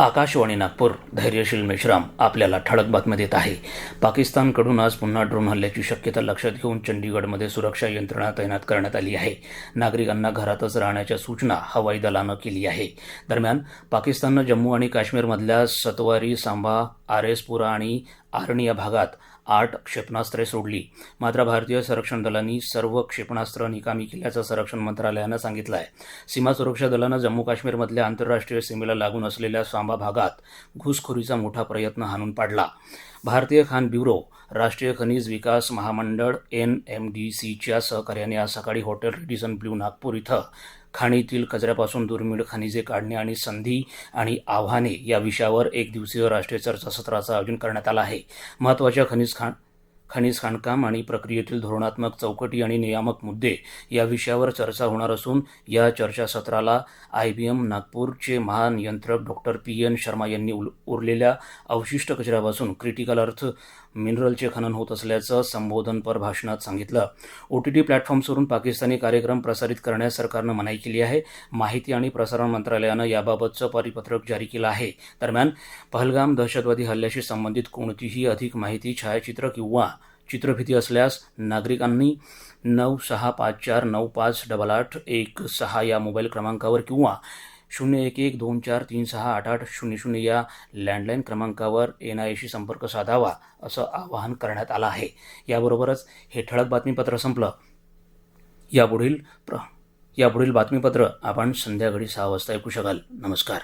आकाशवाणी नागपूर धैर्यशील मेश्राम आपल्याला ठळक बातम्या देत आहे. पाकिस्तानकडून आज पुन्हा ड्रोन हल्ल्याची शक्यता लक्षात घेऊन चंदीगडमध्ये सुरक्षा यंत्रणा तैनात करण्यात आली आहे. नागरिकांना घरातच राहण्याच्या सूचना हवाई दलानं केली आहे. दरम्यान पाकिस्ताननं जम्मू आणि काश्मीरमधल्या सतवारी सांबा आर एसपुरा आणि आर्णी या भागात आठ क्षेपणास्त्रे सोडली. मात्र भारतीय संरक्षण दलांनी सर्व क्षेपणास्त्र निकामी केल्याचं संरक्षण मंत्रालयानं सांगितलं आहे सीमा सुरक्षा दलानं जम्मू काश्मीरमधल्या आंतरराष्ट्रीय सीमेला लागून असलेल्या सांबा भागात घुसखोरीचा मोठा प्रयत्न हाणून पाडला. भारतीय खाण ब्युरो राष्ट्रीय खनिज विकास महामंडळ एन एम डी सीच्या सहकार्याने आज सकाळी हॉटेल रेडिसन ब्ल्यू नागपूर इथं खाणीतील कचऱ्यापासून दुर्मिळ खनिजे काढणे आणि संधी आणि आव्हाने या विषयावर एक दिवसीय राष्ट्रीय चर्चासत्राचं आयोजन करण्यात आलं आहे. महत्त्वाच्या खनिज खाण खनिज खाणकाम आणि प्रक्रियेतील धोरणात्मक चौकटी आणि नियामक मुद्दे या विषयावर चर्चा होणार असून या चर्चासत्राला आय बी एम नागपूरचे महानियंत्रक डॉक्टर पी. एन. शर्मा यांनी उल उरलेल्या अवशिष्ट कचऱ्यापासून क्रिटिकल अर्थ मिनरलचे खनन होत असल्याचं संबोधनपर भाषणात सांगितलं. ओ टी टी प्लॅटफॉर्म्सवरून पाकिस्तानी कार्यक्रम प्रसारित करण्यास सरकारनं मनाई केली आहे. माहिती आणि प्रसारण मंत्रालयानं याबाबतचं परिपत्रक जारी केलं आहे. दरम्यान पहलगाम दहशतवादी हल्ल्याशी संबंधित कोणतीही अधिक माहिती छायाचित्र किंवा चित्रफिती असल्यास नागरिकांनी नऊ सहा पाच चार नऊ पाच डबल आठ एक सहा या मोबाईल क्रमांकावर किंवा शून्य एक एक दोन चार तीन सहा आठ आठ शून्य शून्य या लँडलाईन क्रमांकावर एन आय एशी संपर्क साधावा असं आवाहन करण्यात आलं आहे. याबरोबरच हे ठळक बातमीपत्र संपलं. यापुढील प्र यापुढील बातमीपत्र आपण संध्याकाळी सहा वाजता ऐकू शकाल. नमस्कार.